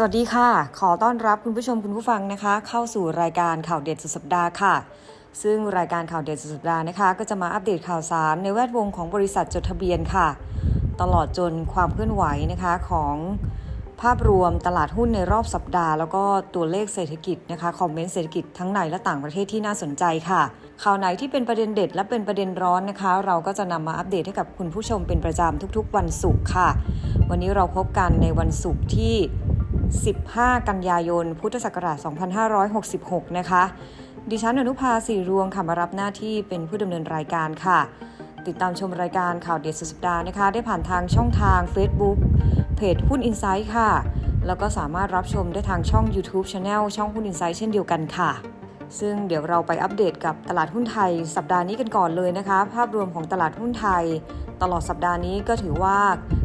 สวัสดีค่ะ ขอต้อนรับคุณผู้ชมคุณผู้ฟังนะคะ เข้าสู่รายการข่าวเด็ดสุดสัปดาห์ค่ะ ซึ่งรายการข่าวเด็ดสุดสัปดาห์นะคะ ก็จะมาอัปเดตข่าวสารในแวดวงของบริษัทจดทะเบียนค่ะ ตลอดจนความเคลื่อนไหวนะคะของภาพรวมตลาดหุ้นในรอบสัปดาห์ แล้วก็ตัวเลขเศรษฐกิจนะคะคอมเมนต์เศรษฐกิจทั้งในและต่างประเทศที่น่าสนใจค่ะ ข่าวไหนที่เป็นประเด็นเด็ดและเป็นประเด็นร้อนนะคะ เราก็จะนำมาอัปเดตให้กับคุณผู้ชมเป็นประจำทุกๆ วันศุกร์ค่ะ วันนี้เราพบกันในวันศุกร์ที่ 15 กันยายน พุทธศักราช 2566 นะคะ ดิฉันอนุภาสีรวงค่ะมารับหน้าที่เป็นผู้ดำเนินรายการค่ะ ติดตามชมรายการข่าวเด็ดสุดสัปดาห์นะคะ ได้ผ่านทางช่องทาง Facebook เพจหุ้นอินไซต์ค่ะ แล้วก็สามารถรับชมได้ทางช่อง YouTube Channel ช่องหุ้นอินไซต์เช่นเดียวกันค่ะซึ่งเดี๋ยวเราไปอัปเดตกับตลาดหุ้นไทยสัปดาห์นี้กันก่อนเลยนะคะ ภาพรวมของตลาดหุ้นไทย ตลอดสัปดาห์นี้ก็ถือว่า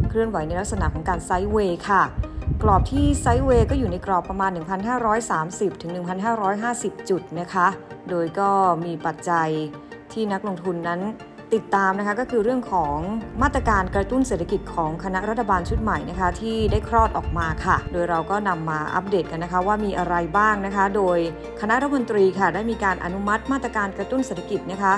เคลื่อนไหวในลักษณะของการไซด์เวย์ค่ะ กรอบที่ไซด์เวย์ก็อยู่ในกรอบประมาณ 1,530 ถึง 1,550 จุดนะคะ โดยก็มีปัจจัยที่นักลงทุนนั้นติดตามนะคะก็คือเรื่องของมาตรการกระตุ้นเศรษฐกิจของคณะรัฐบาลชุดใหม่นะคะที่ได้คลอดออกมาค่ะ โดยเราก็นำมาอัปเดตกันนะคะว่ามีอะไรบ้างนะคะ โดยคณะรัฐมนตรีค่ะได้มีการอนุมัติมาตรการกระตุ้นเศรษฐกิจนะคะ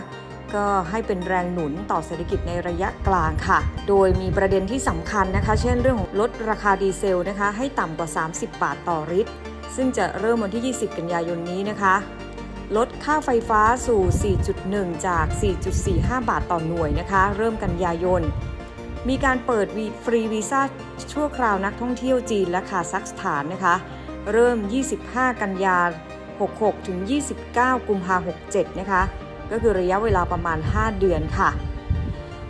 ก็ให้เป็นแรงหนุนต่อเศรษฐกิจในระยะกลางค่ะ โดยมีประเด็นที่สำคัญนะคะ เช่นเรื่องของลดราคาดีเซลนะคะ ให้ต่ำกว่า 30 บาทต่อลิตร ซึ่งจะเริ่มวันที่ 20 กันยายนนี้นะคะ ลดค่าไฟฟ้าสู่ 4.1 จาก 4.45 บาทต่อหน่วยนะคะ เริ่มกันยายน มีการเปิดฟรีวีซ่าชั่วคราวนักท่องเที่ยวจีนและคาซัคสถานนะคะ เริ่ม 25 กันยา66 ถึง 29 กุมภา67 นะคะ ก็คือระยะเวลาประมาณ 5 เดือนค่ะ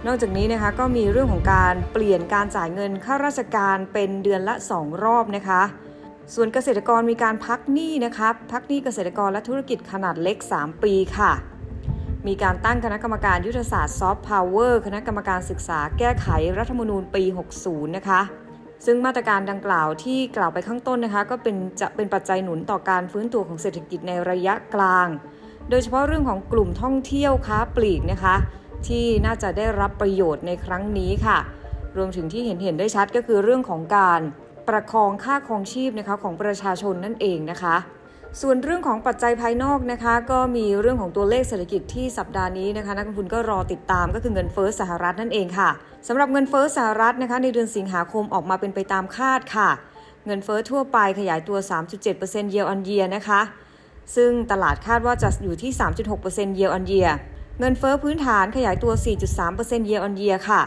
นอกจากนี้นะคะก็มีเรื่องของการเปลี่ยนการจ่ายเงินข้าราชการเป็นเดือนละ 2 รอบนะคะ ส่วนเกษตรกรมีการพักหนี้นะคะพักหนี้เกษตรกรและธุรกิจขนาดเล็ก 3 ปีค่ะมีการตั้งคณะกรรมการยุทธศาสตร์ซอฟต์พาวเวอร์คณะกรรมการศึกษาแก้ไขรัฐธรรมนูญปี 60 นะคะ ซึ่งมาตรการดังกล่าวที่กล่าวไปข้างต้นนะคะ ก็เป็นจะเป็นปัจจัยหนุนต่อการฟื้นตัวของเศรษฐกิจในระยะกลาง โดยเฉพาะเรื่องของกลุ่มท่องเที่ยวค้าปลีกนะคะ ที่น่าจะได้รับประโยชน์ในครั้งนี้ค่ะ รวมถึงที่เห็นเห็นได้ชัดก็คือเรื่องของการประคองค่าครองชีพนะคะของประชาชนนั่นเองนะคะ ส่วนเรื่องของปัจจัยภายนอกนะคะ ก็มีเรื่องของตัวเลขเศรษฐกิจที่สัปดาห์นี้นะคะ นักลงทุนก็รอติดตามก็คือเงินเฟ้อสหรัฐนั่นเองค่ะสำหรับเงินเฟ้อสหรัฐนะคะในเดือนสิงหาคมออกมาเป็นไปตามคาดค่ะ เงินเฟ้อทั่วไปขยายตัว 3.7% year on year นะคะ ซึ่งตลาดคาดว่าจะอยู่ที่ 3.6% year on year เงินเฟ้อพื้นฐานขยายตัว 4.3% year on year ค่ะ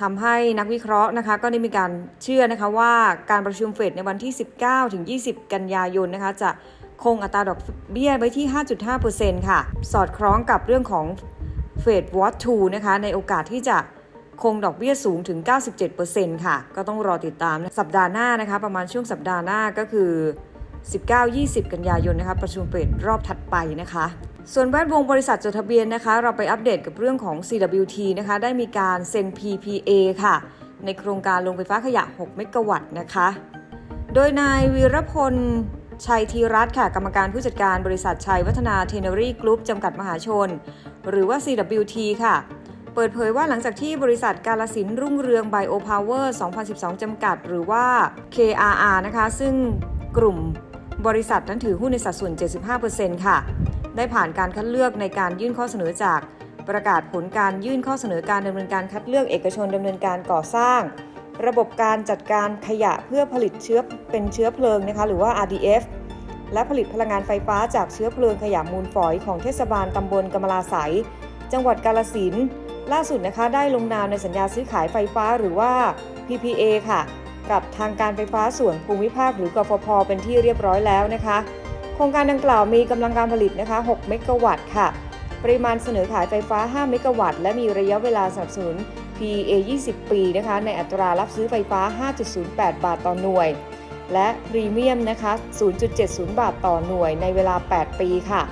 ทำให้นักวิเคราะห์นะคะก็ได้มีการเชื่อนะคะว่าการประชุมเฟดในวันที่ 19ถึง20 กันยายนนะคะจะคงอัตราดอกเบี้ยไว้ที่ 5.5%ค่ะ สอดคล้องกับเรื่องของเฟดวอตทูนะคะ ในโอกาสที่จะคงดอกเบี้ยสูงถึง 97%ค่ะ ก็ต้องรอติดตามนสัปดาห์หน้านะคะ ประมาณช่วงสัปดาห์หน้าก็คือ 19-20 กันยายนนะคะประชุมเฟดรอบถัดไปนะคะส่วนแวดวงบริษัทจดทะเบียนนะคะ เราไปอัปเดตกับเรื่องของ CWT นะคะ ได้มีการเซ็น PPA ค่ะ ในโครงการโรงไฟฟ้าขยะ 6 เมกะวัตต์นะคะ โดยนายวีรพล ชัยธีรัตน์ค่ะ กรรมการผู้จัดการบริษัทชัยวัฒนาเทเนอรี่กรุ๊ปจำกัดมหาชน หรือว่า CWT ค่ะ เปิดเผยว่าหลังจากที่บริษัทกาลสินรุ่งเรืองไบโอพาวเวอร์ 2012 จำกัด หรือว่า KRR นะคะ ซึ่งกลุ่ม บริษัทนั้นถือหุ้นในสัดส่วน 75%ค่ะ ได้ผ่านการคัดเลือกในการยื่นข้อเสนอจาก ประกาศผลการยื่นข้อเสนอการดำเนินการคัดเลือกเอกชนดำเนินการก่อสร้าง ระบบการจัดการขยะเพื่อผลิตเชื้อเป็นเชื้อเพลิงนะคะหรือว่า RDF และผลิตพลังงานไฟฟ้าจากเชื้อเพลิงขยะมูลฝอยของเทศบาลตำบลกำมะลาไสยจังหวัดกาลสินธุ์ล่าสุดนะคะได้ลงนามในสัญญาซื้อขายไฟฟ้าหรือว่า PPA ค่ะ กับทางการไฟฟ้าส่วนภูมิภาคหรือกฟผเป็นที่เรียบร้อยแล้วนะคะ โครงการดังกล่าวมีกำลังการผลิตนะคะ 6 เมกะวัตต์ค่ะ ปริมาณเสนอขายไฟฟ้า 5 เมกะวัตต์ และมีระยะเวลาสนับสนุน PA 20 ปีนะคะ ในอัตรารับซื้อไฟฟ้า 5.08 บาทต่อหน่วย และพรีเมียมนะคะ 0.70 บาทต่อหน่วยในเวลา 8 ปีค่ะ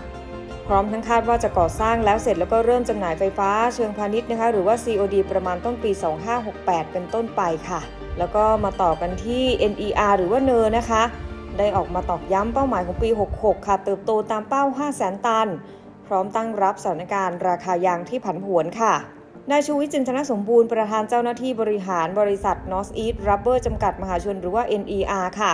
พร้อมทั้งคาดว่าจะก่อสร้างแล้วเสร็จแล้วก็เริ่มจำหน่ายไฟฟ้าเชิงพาณิชย์นะคะ หรือว่า COD ประมาณต้นปี 2568 เป็นต้นไปค่ะ แล้วก็มาต่อกันที่ NER หรือว่าเนอนะคะ ได้ออกมาตอกย้ำเป้าหมายของปี 66 ค่ะ เติบโตตามเป้า 500,000 ตัน พร้อมตั้งรับสถานการณ์ราคายางที่ผันผวนค่ะนายชูวิทย์จินตนะสมบูรณ์ประธานเจ้าหน้าที่บริหารบริษัท North East Rubber จำกัดมหาชนหรือว่า NER ค่ะ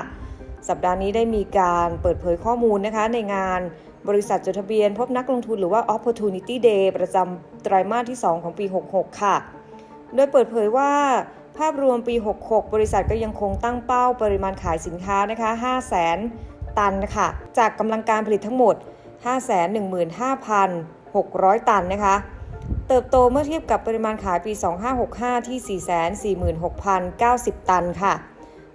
สัปดาห์นี้ได้มีการเปิดเผยข้อมูลนะคะ ในงานบริษัทจดทะเบียนพบนักลงทุนหรือว่า Opportunity Day ประจำไตรมาสที่ 2 ของปี 66 ค่ะ โดยเปิดเผยว่า ภาพรวมปี 66 บริษัทก็ยังคงตั้งเป้าปริมาณขายสินค้านะคะ 500,000 ตันนะคะจากกำลังการผลิตทั้งหมด 515,600 ตันนะคะ เติบโตเมื่อเทียบกับปริมาณขายปี 2565 ที่ 446,090 ตันค่ะ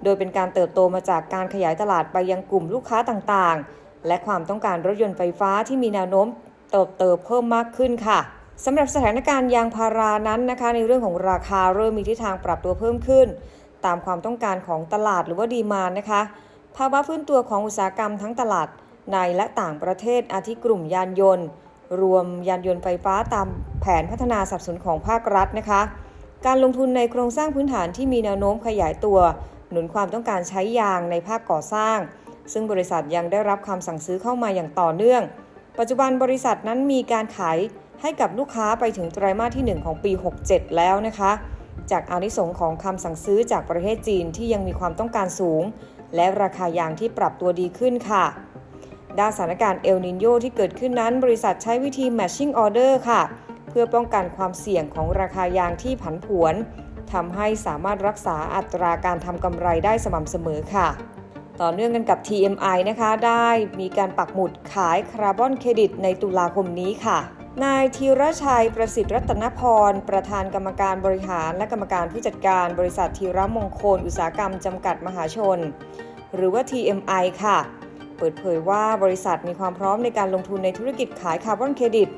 โดยเป็นการเติบโตมาจากการขยายตลาดไปยังกลุ่มลูกค้าต่างๆ และความต้องการรถยนต์ไฟฟ้าที่มีแนวโน้มเติบโตเพิ่มมากขึ้นค่ะ สำหรับสถานการณ์ยางพารานั้นนะคะ ในเรื่องของราคาเริ่มมีทิศทางปรับตัวเพิ่มขึ้น ตามความต้องการของตลาดหรือว่าดีมานนะคะ ภาวะฟื้นตัวของอุตสาหกรรมทั้งตลาดในและต่างประเทศอาทิกลุ่มยานยนต์ รวมยานยนต์ไฟฟ้าตามแผนพัฒนาสับสนของภาครัฐนะคะ การลงทุนในโครงสร้างพื้นฐานที่มีแนวโน้มขยายตัว หนุนความต้องการใช้ยางในภาคก่อสร้าง ซึ่งบริษัทยังได้รับคำสั่งซื้อเข้ามาอย่างต่อเนื่อง ปัจจุบันบริษัทนั้นมีการขาย ให้กับลูกค้าไปถึงไตรมาสที่ 1 ของปี 67 แล้วนะคะ จากอานิสงค์ของคำสั่งซื้อจากประเทศจีนที่ยังมีความต้องการสูง และราคายางที่ปรับตัวดีขึ้นค่ะ ด้านสถานการณ์เอลนินโยที่เกิดขึ้นนั้น บริษัทใช้วิธี matching order ค่ะ เพื่อป้องกันความเสี่ยงของราคายางที่ผันผวนทำให้สามารถรักษาอัตราการทำกำไรได้สม่ำเสมอค่ะ ต่อเนื่องกันกับ TMI นะคะ ได้มีการปักหมุดขายคาร์บอนเครดิตในตุลาคมนี้ค่ะ นายธีรชัยประสิทธิ์รัตนพร ประธานกรรมการบริหารและกรรมการผู้จัดการบริษัทธีรมงคลอุตสาหกรรมจำกัดมหาชน หรือว่า TMI ค่ะ เปิดเผยว่าบริษัทมีความพร้อมในการลงทุนในธุรกิจขายคาร์บอนเครดิต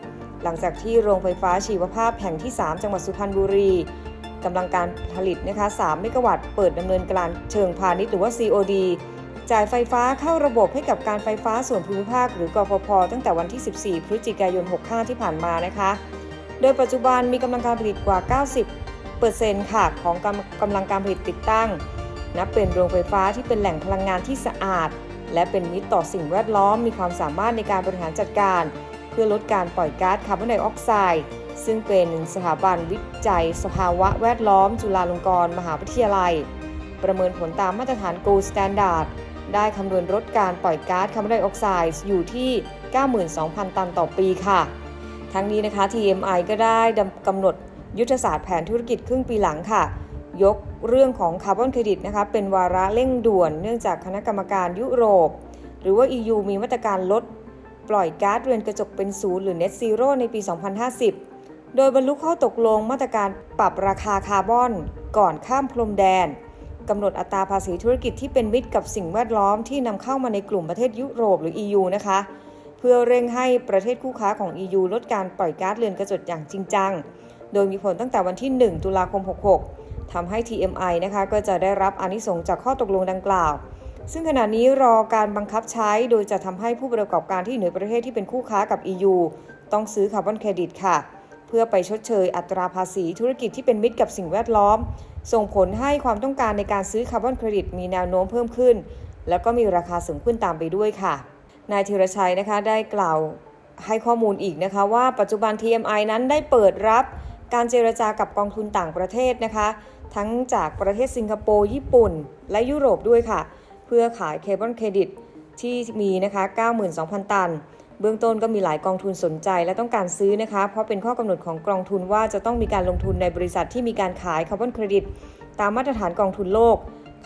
หลังจากที่โรงไฟฟ้าชีวภาพแห่งที่ 3 จังหวัดสุพรรณบุรีกำลังการผลิตนะคะ3เมกะวัตต์เปิดดำเนินการเชิงพาณิชย์หรือว่า COD จ่ายไฟฟ้าเข้าระบบให้กับการไฟฟ้าส่วนภูมิภาคหรือกฟผตั้งแต่วันที่ 14 พฤศจิกายน 65 ที่ผ่านมานะคะ โดยปัจจุบันมีกำลังการผลิตกว่า 90%ค่ะของกำลังการผลิตติดตั้ง นับเป็นโรงไฟฟ้าที่เป็นแหล่งพลังงานที่สะอาด และเป็นมิตรต่อสิ่งแวดล้อมมีความสามารถในการบริหารจัดการ เพื่อลดการปล่อยก๊าซคาร์บอนไดออกไซด์ซึ่งเป็นสถาบันวิจัยสภาวะแวดล้อม จุฬาลงกรณ์มหาวิทยาลัย ประเมินผลตามมาตรฐาน Gold Standard ได้คำนวณลดการปล่อยก๊าซคาร์บอนไดออกไซด์อยู่ที่ 92,000 ตันต่อปีค่ะ ทั้งนี้นะคะ TMI ก็ได้กำหนดยุทธศาสตร์แผนธุรกิจครึ่งปีหลังค่ะ ยกเรื่องของคาร์บอนเครดิตนะคะเป็นวาระเร่งด่วน เนื่องจากคณะกรรมการยุโรป หรือว่า EU มีมาตรการลด ปล่อยก๊าซเรือนกระจกเป็นศูนย์หรือ Net Zero ในปี 2050 โดยบรรลุข้อตกลงมาตรการปรับราคาคาร์บอน ก่อนข้ามพรมแดน กำหนดอัตราภาษีธุรกิจที่เป็นมิตรกับสิ่งแวดล้อมที่นำเข้ามาในกลุ่มประเทศยุโรปหรือ EU นะคะ เพื่อเร่งให้ประเทศคู่ค้าของ EU ลดการปล่อยก๊าซเรือนกระจกอย่างจริงจัง โดยมีผลตั้งแต่วันที่ 1 ตุลาคม 66 ทำให้ TMI นะคะก็จะได้รับอนิสงจากข้อตกลงดังกล่าว ซึ่งขณะนี้รอการบังคับใช้โดยจะทำให้ผู้ประกอบการที่อยู่ในประเทศที่เป็นคู่ค้ากับ EU ต้องซื้อคาร์บอนเครดิตค่ะ เพื่อไปชดเชยอัตราภาษีธุรกิจที่เป็นมิตรกับสิ่งแวดล้อม ส่งผลให้ความต้องการในการซื้อคาร์บอนเครดิตมีแนวโน้มเพิ่มขึ้น แล้วก็มีราคาสูงขึ้นตามไปด้วยค่ะ นายธีรชัยนะคะได้กล่าวให้ข้อมูลอีกนะคะว่าปัจจุบัน TMI นั้นได้เปิดรับการเจรจากับกองทุนต่างประเทศนะคะ ทั้งจากประเทศสิงคโปร์ ญี่ปุ่น และยุโรปด้วยค่ะ เพื่อขายคาร์บอนเครดิตที่มีนะคะ 92,000 ตัน เบื้องต้นก็มีหลายกองทุนสนใจและต้องการซื้อนะคะ เพราะเป็นข้อกำหนดของกองทุนว่าจะต้องมีการลงทุนในบริษัทที่มีการขายคาร์บอนเครดิต ตามมาตรฐานกองทุนโลก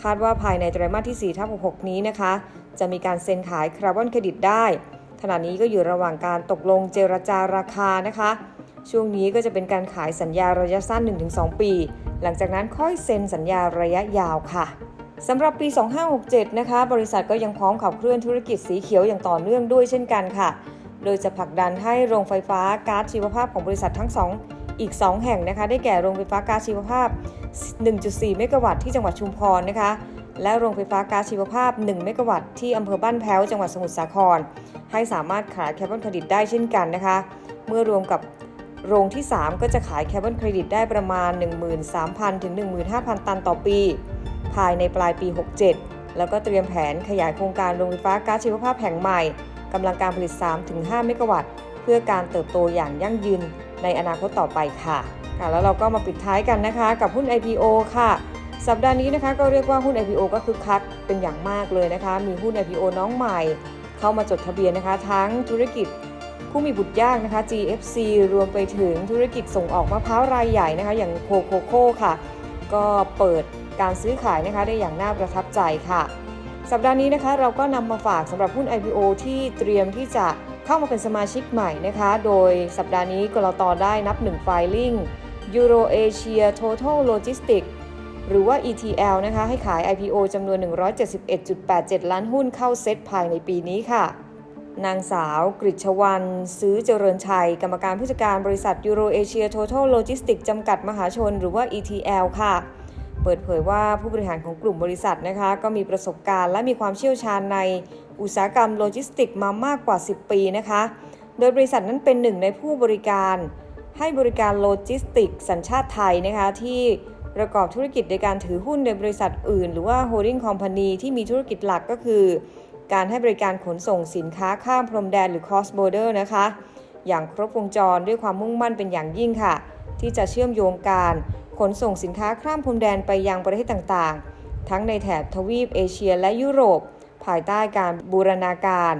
คาดว่าภายในไตรมาสที่4ทับ66 นี้นะคะ จะมีการเซ็นขายคาร์บอนเครดิตได้ ขณะนี้ก็อยู่ระหว่างการตกลงเจรจาราคานะคะ ช่วงนี้ก็จะเป็นการขายสัญญาระยะสั้น 1-2 ปี หลังจากนั้นค่อยเซ็นสัญญาระยะยาวค่ะ สำหรับปี 2567 นะคะ บริษัทก็ยังพร้อมขับเคลื่อนธุรกิจสีเขียวอย่างต่อเนื่องด้วยเช่นกันค่ะ โดยจะผลักดันให้โรงไฟฟ้าก๊าซชีวภาพของบริษัททั้งสองอีก 2 แห่งนะคะ ได้แก่โรงไฟฟ้าก๊าซชีวภาพ 1.4 เมกะวัตต์ที่จังหวัดชุมพรนะคะ และโรงไฟฟ้าก๊าซชีวภาพ 1 เมกะวัตต์ที่อำเภอบ้านแพ้ว จังหวัดสมุทรสาคร ให้สามารถขายแคาร์บอนเครดิตได้เช่นกันนะคะ เมื่อรวมกับโรงที่ 3 ก็จะขายแคาร์บอนเครดิตได้ประมาณ 13,000 ถึง 15,000 ตันต่อปี ภายในปลายปี 67 แล้วก็เตรียมแผนขยายโครงการโรงไฟฟ้าก๊าซชีวภาพแห่งใหม่กำลังการผลิต 3-5 เมกะวัตต์ เพื่อการเติบโตอย่างยั่งยืนในอนาคตต่อไปค่ะค่ะแล้วเราก็มาปิดท้ายกันนะคะ กับหุ้น IPO ค่ะ สัปดาห์นี้นะคะก็เรียกว่าหุ้น IPO ก็คึกคักเป็นอย่างมากเลยนะคะ มีหุ้น IPO น้องใหม่ เข้ามาจดทะเบียนนะคะ ทั้งธุรกิจผู้มีบุตรยากนะคะ GFC รวมไปถึงธุรกิจส่งออกมะพร้าวรายใหญ่นะคะ อย่างโคโคโค่ค่ะ ก็เปิด การซื้อขายนะคะได้อย่างน่าประทับใจค่ะ สัปดาห์นี้นะคะเราก็นำมาฝากสำหรับหุ้น IPO ที่เตรียมที่จะเข้ามาเป็นสมาชิกใหม่นะคะ โดยสัปดาห์นี้กรตได้นับหนึ่งไฟลิ่ง Euro Asia Total Logistics หรือว่า ETL นะคะให้ขาย IPO จำนวน 171.87 ล้านหุ้นเข้าเซ็ตภายในปีนี้ค่ะ นางสาวกริชวัน ซื้อเจริญชัย กรรมการผู้จัดการบริษัท Euro Asia Total Logistics จำกัดมหาชน หรือว่า ETL ค่ะ เปิดเผยว่าผู้บริหารของกลุ่มบริษัทนะคะ ก็มีประสบการณ์และมีความเชี่ยวชาญในอุตสาหกรรมโลจิสติกมามากกว่า 10 ปีนะคะ โดยบริษัทนั้นเป็นหนึ่งในผู้บริการ ให้บริการโลจิสติกสัญชาติไทยนะคะที่ประกอบธุรกิจในการถือหุ้นในบริษัทอื่น หรือว่า holding company ที่มีธุรกิจหลักก็คือ การให้บริการขนส่งสินค้าข้ามพรมแดนหรือ cross border นะคะ อย่างครบวงจรด้วยความมุ่งมั่นเป็นอย่างยิ่งค่ะ ที่จะเชื่อมโยงการ ขนส่งสินค้าข้ามพรมแดนไปยังประเทศต่างๆ ทั้งในแถบทวีปเอเชียและยุโรป ภายใต้การบูรณาการ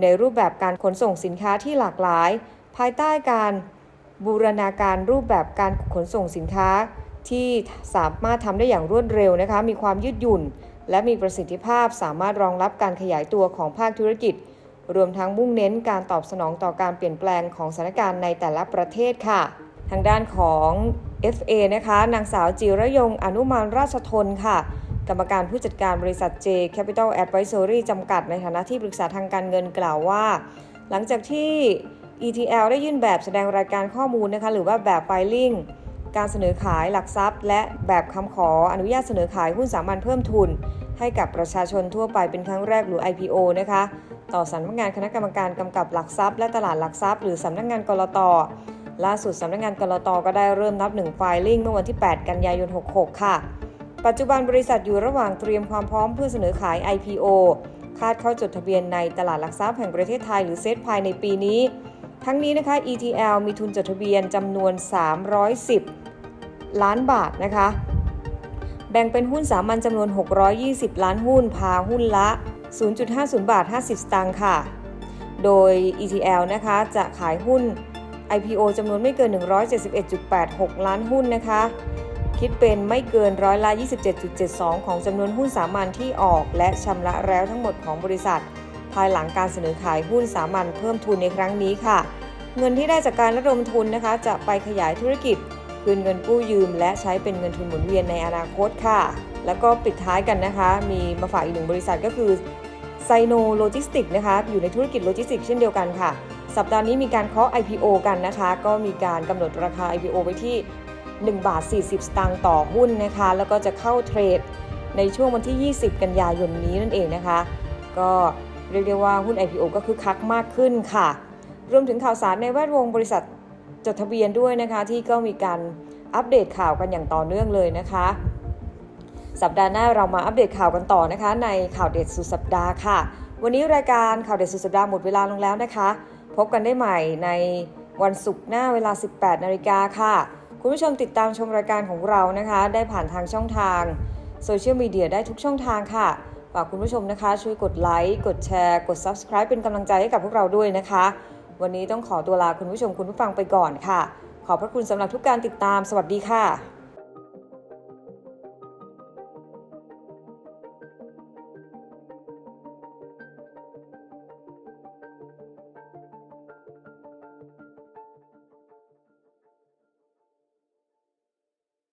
ในรูปแบบการขนส่งสินค้าที่หลากหลาย ภายใต้การบูรณาการรูปแบบการขนส่งสินค้า ที่สามารถทำได้อย่างรวดเร็วนะคะ มีความยืดหยุ่น และมีประสิทธิภาพสามารถรองรับการขยายตัวของภาคธุรกิจ รวมทั้งมุ่งเน้นการตอบสนองต่อการเปลี่ยนแปลงของสถานการณ์ในแต่ละประเทศค่ะ ทางด้านของ FA นะคะนางสาวจิรยงอนุมานราชทนค่ะ กรรมการผู้จัดการบริษัท J Capital Advisory จำกัดในฐานะที่ปรึกษาทางการเงินกล่าวว่า หลังจากที่ ETL ได้ยื่นแบบแสดงรายการข้อมูลนะคะหรือว่าแบบ filing การเสนอขายหลักทรัพย์ และแบบคำขออนุญาตเสนอขายหุ้นสามัญเพิ่มทุน ให้กับประชาชนทั่วไปเป็นครั้งแรกหรือ IPO นะคะ ต่อสำนักงานคณะกรรมการกำกับหลักทรัพย์ และตลาดหลักทรัพย์ หรือสำนักงานกรต ล่าสุดสำนักงานกรตก็ได้เริ่มนับหนึ่งไฟลิ่งเมื่อวันที่ 8 กันยายน 66 ค่ะ ปัจจุบันบริษัทอยู่ระหว่างเตรียมความพร้อมเพื่อเสนอขาย IPO คาดเข้าจดทะเบียนในตลาดหลักทรัพย์แห่งประเทศไทยหรือเซตภายในปีนี้ ทั้งนี้นะคะ ETL มีทุนจดทะเบียนจำนวน 310 ล้านบาทนะคะ แบ่งเป็นหุ้นสามัญจำนวน 620 ล้านหุ้น พาหุ้นละ 0.50 บาท 50 สตางค์ค่ะ โดย ETL นะคะจะขายหุ้น IPO จำนวนไม่เกิน 171.86 ล้านหุ้นนะคะ คิดเป็นไม่เกินร้อยละ 27.72 ของจำนวนหุ้นสามัญที่ออก และชำระแล้วทั้งหมดของบริษัท ภายหลังการเสนอขายหุ้นสามัญเพิ่มทุนในครั้งนี้ค่ะ เงินที่ได้จากการระดมทุนนะคะ จะไปขยายธุรกิจคืนเงินกู้ยืม และใช้เป็นเงินทุนหมุนเวียนในอนาคตค่ะ แล้วก็ปิดท้ายกันนะคะ มีมาฝากอีกหนึ่งบริษัทก็คือไซโนโลจิสติกนะคะ อยู่ในธุรกิจโลจิสติกเช่นเดียวกันค่ะ สัปดาห์นี้มีการเคาะ IPO กันนะคะ ก็มีการกำหนดราคา IPO ไว้ที่ 1 บาท 40 สตางค์ต่อหุ้นนะคะ แล้วก็จะเข้าเทรดในช่วงวันที่ 20 กันยายนนี้นั่นเองนะคะ ก็เรียกได้ว่าหุ้น IPO ก็คือคักมากขึ้นค่ะ รวมถึงข่าวสารในแวดวงบริษัทจดทะเบียนด้วยนะคะ ที่ก็มีการอัปเดตข่าวกันอย่างต่อเนื่องเลยนะคะ สัปดาห์หน้าเรามาอัปเดตข่าวกันต่อนะคะ ในข่าวเด็ดสุดสัปดาห์ค่ะ วันนี้รายการข่าวเด็ดสุดสัปดาห์หมดเวลาลงแล้วนะคะ พบกันได้ใหม่ในวันศุกร์หน้าเวลา 18 นาฬิกาค่ะ คุณผู้ชมติดตามชมรายการของเรานะคะ ได้ผ่านทางช่องทางโซเชียลมีเดียได้ทุกช่องทางค่ะ ฝากคุณผู้ชมนะคะ ช่วยกดไลค์ กดแชร์ กด Subscribe เป็นกำลังใจให้กับพวกเราด้วยนะคะ วันนี้ต้องขอตัวลาคุณผู้ชมคุณผู้ฟังไปก่อนค่ะ ขอบพระคุณสำหรับทุกการติดตาม สวัสดีค่ะ